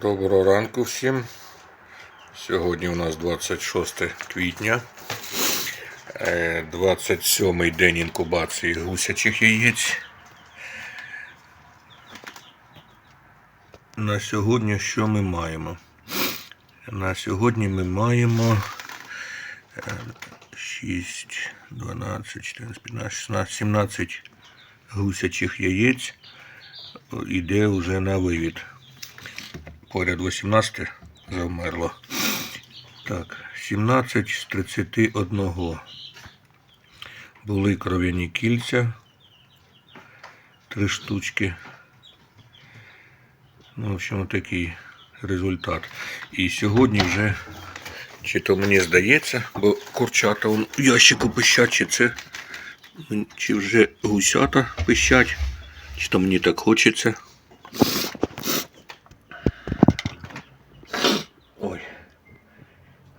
Доброго ранку всім. Сьогодні у нас 26 квітня, е, 27-й день інкубації гусячих яєць. На сьогодні що ми маємо? На сьогодні ми маємо е, 6, 12, 14, 15, 16, 17 гусячих яєць іде вже на вивід поряд 18 завмерло. Так, 17 з 31 були кров'яні кільця. Три штучки. Ну, в общем, такий результат. І сьогодні вже, чи то мені здається, бо курчата вон в ящику пищать, чи це, чи вже гусята пищать, чи то мені так хочеться. Ой.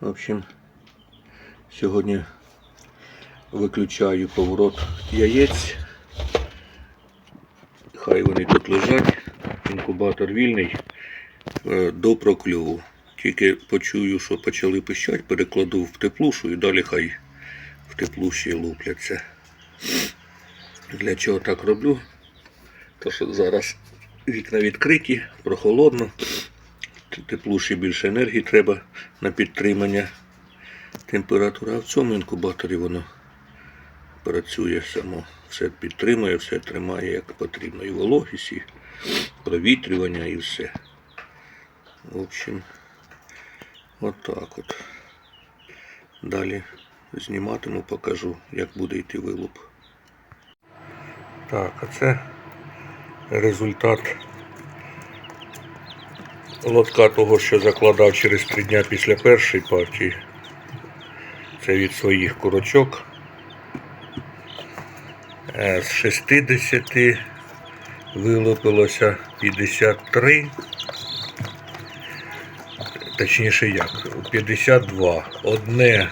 В общем, сьогодні виключаю поворот яєць. Хай вони тут лежать. Інкубатор вільний е, до прокльову. Тільки почую, що почали пищать, перекладу в теплушу і далі хай в теплуші лупляться. Для чого так роблю? То що зараз вікна відкриті, прохолодно. Теплуші більше енергії треба на підтримання температури. А в цьому інкубаторі воно працює само. Все підтримує, все тримає як потрібно. І вологість, і провітрювання, і все. В общем, отак от. Далі зніматиму, покажу, як буде йти вилуп. Так, а це результат лотка того, що закладав через три дня після першої партії. Це від своїх курочок. Е, З 60 вилупилося 53. Точніше як, 52. Одне,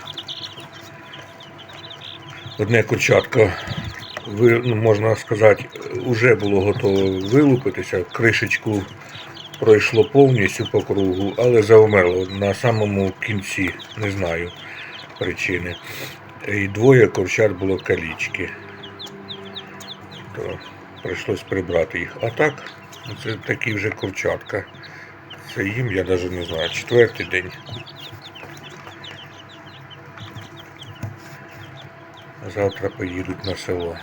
одне курчатко, ну, можна сказати, вже було готове вилупитися. Кришечку пройшло повністю по кругу, але завмерло на самому кінці, не знаю причини. І двоє курчат було калічки. То прийшлось прибрати їх. А так, це такі вже курчатка. Це їм, я навіть не знаю, четвертий день. Завтра поїдуть на село.